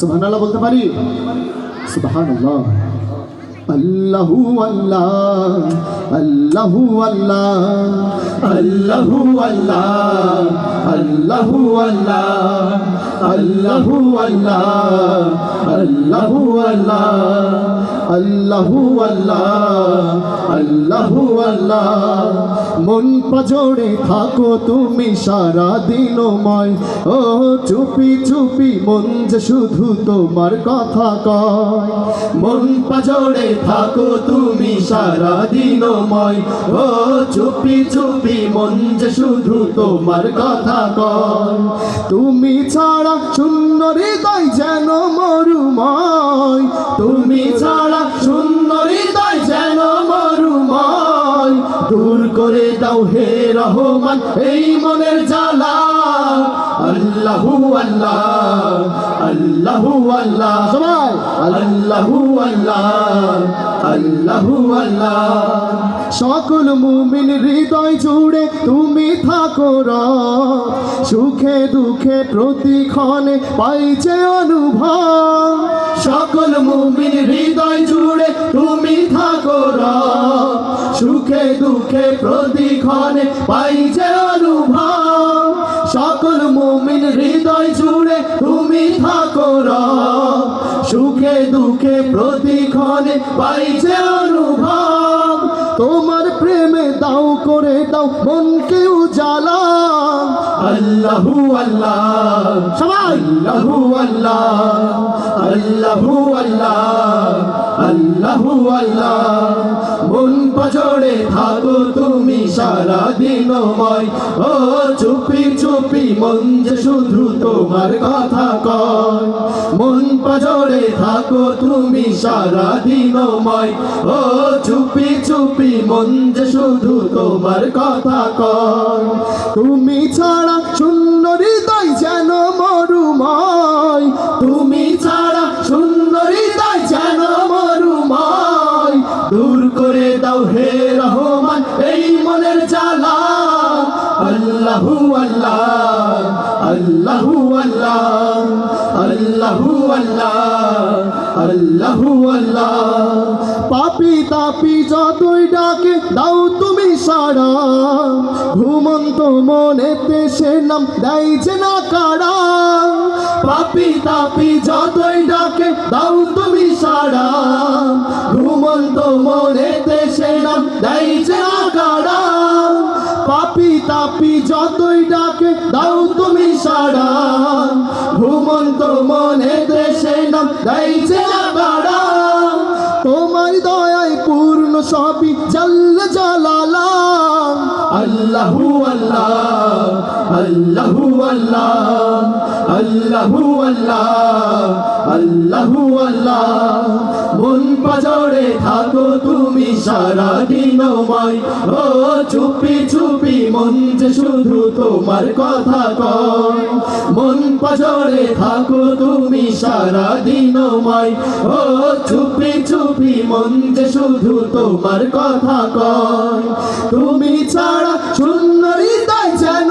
সুবহানাল্লাহ বলতে পারি? সুবহানাল্লাহ। আল্লাহু আল্লাহ আল্লাহু আল্লাহ আল্লাহু আল্লাহ আল্লাহু আল্লাহ আল্লাহু আল্লাহ আল্লাহু আল্লাহ আল্লাহু আল্লাহ আল্লাহু আল্লাহ। মন পাজোড়ে থাকো তুমি সারা দিনময়। ও চুপি চুপি মন যে শুধু তোমার কথা কয়। মন পাজোড়ে থাকো তুমি সারা দিনময়। ও চুপি চুপি মন যে শুধু তোমার কথা কয়। তুমি ছাড়া সুন্দরী তাই যেন মরুময়। তুমি ছাড়া মরুময় দূর করে দাও হে রহমান, এই মনের জ্বালা। আল্লাহু আল্লাহ আল্লাহু আল্লাহ, সবাই। আল্লাহু আল্লাহ আল্লাহু আল্লাহ। সকল মুমিন হৃদয় জুড়ে তুমি থাকো সুখে দুঃখে প্রতিক্ষণে পাইছে অনুভব। সকল মুমিন হৃদয় সুখে দুঃখে প্রতিক্ষণে পাইছে অনুভব। সকল মুমিন হৃদয় জুড়ে তুমি থাকো রব। সুখে দুঃখে প্রতিক্ষণে পাইছে অনুভব। তোমার প্রেমে দাও করে দাও মনকে উজালা। আল্লাহু আল্লাহ। সবাই। আল্লাহু আল্লাহ। আল্লাহু আল্লাহ। আল্লাহু আল্লাহ। পাজড়ে থাকো তুমি সারা দিনময়। ও চুপি চুপি মন যে শুধু তোমার কথা কয়। মন পাজড়ে থাকো তুমি সারা দিনময়। ও চুপি চুপি মন যে শুধু তোমার কথা কয়। তুমি ছাড়া শূন্য মনের জ্বালা। আল্লাহু আল্লাহ আল্লাহু আল্লাহ আল্লাহু আল্লাহ আল্লাহু আল্লাহ। পাপি তাপি যতই ডাকে, দাও তুমি সারা ঘুমন্ত মনেতে সে নাম দেয় যে না কারা পাপি তাপি যতই ডাকে, দাও তুমি সারা ঘুমন্ত মনেতে সে নাম দেয় যে মনে দেশে নাম গাইছে আগাড়া তোমার দয়ায় পূর্ণ সবই জল জালালা আল্লাহু আল্লাহ আল্লাহু আল্লাহ আল্লাহু আল্লাহ আল্লাহু আল্লাহ। সারা দিনময় ও চুপি চুপি মন যে শুধু তোমার কথা কয়। মন পাজড়ে থাকো তুমি সারা দিনময় ও চুপি চুপি মন যে শুধু তোমার কথা কয়। তুমি ছাড়া শূন্য হৃদয় যেন